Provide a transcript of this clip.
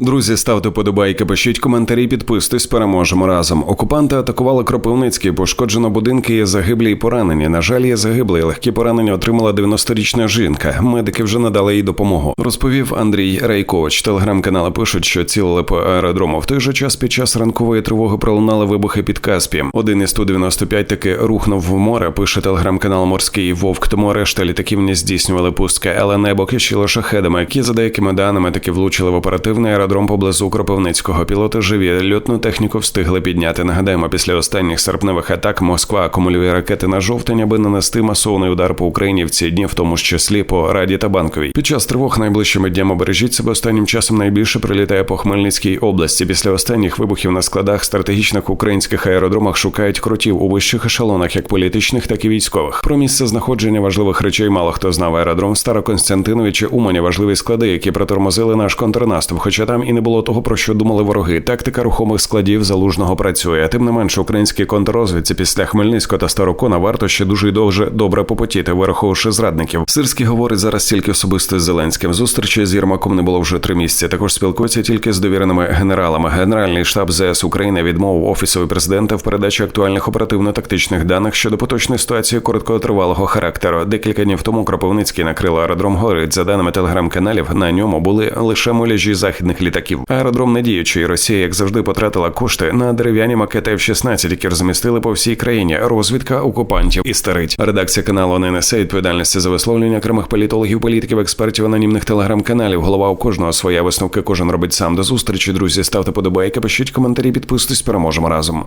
Друзі, ставте подобайки, пишіть коментарі, підписуйтесь, переможемо разом. Окупанти атакували Кропивницький, пошкоджено будинки, є загиблі і поранені. На жаль, є загиблі. Легкі поранення отримала 90-річна жінка. Медики вже надали їй допомогу. Розповів Андрій Райкович. Телеграм-канали пишуть, що цілили по аеродрому. В той же час під час ранкової тривоги пролунали вибухи під Каспієм. Один із 195 таки рухнув в море. Пише телеграм-канал Морський Вовк. Тому решта літаків не здійснювали пустки, але небо кишіло шахедами, які за деякими даними таки влучили в оперативний аеродром поблизу Кропивницького. Пілоти живі льотну техніку встигли підняти. Нагадаємо, після останніх серпневих атак Москва акумулює ракети на жовтень, аби нанести масовний удар по Україні в ці дні, в тому числі по Раді та Банковій. Під час тривог найближчими днями бережіть себе останнім часом найбільше прилітає по Хмельницькій області. Після останніх вибухів на складах стратегічних українських аеродромах шукають крутів у вищих ешелонах, як політичних, так і військових. Про місце знаходження важливих речей мало хто знав. Аеродром Староконстантиновичі Умані важливі склади, які протормозили наш контрнаступ. Хоча там і не було того, про що думали вороги. Тактика рухомих складів залужного працює. Тим не менше, українській контррозвідці після Хмельницького та Старокона варто ще дуже й довже добре попотіти, вираховувавши зрадників. Сирський говорить зараз тільки особисто з Зеленським. Зустрічі з Єрмаком не було вже три місяці. Також спілкується тільки з довіреними генералами. Генеральний штаб ЗС України відмовив офісові президента в передачі актуальних оперативно-тактичних даних щодо поточної ситуації короткотривалого характеру. Декілька днів тому Кропивницький накрило аеродром горить. За даними телеграм-каналів, на ньому були лише муляжі західних літаків. Аеродром не діючий. Росія, як завжди, потратила кошти на дерев'яні макети F-16, які розмістили по всій країні. Розвідка окупантів і старить. Редакція каналу не несе відповідальності за висловлення окремих політологів, політиків, експертів, анонімних телеграм-каналів. Голова у кожного своя висновки. Кожен робить сам. До зустрічі, друзі. Ставте подобайки, пишіть коментарі, підписуйтесь. Переможемо разом.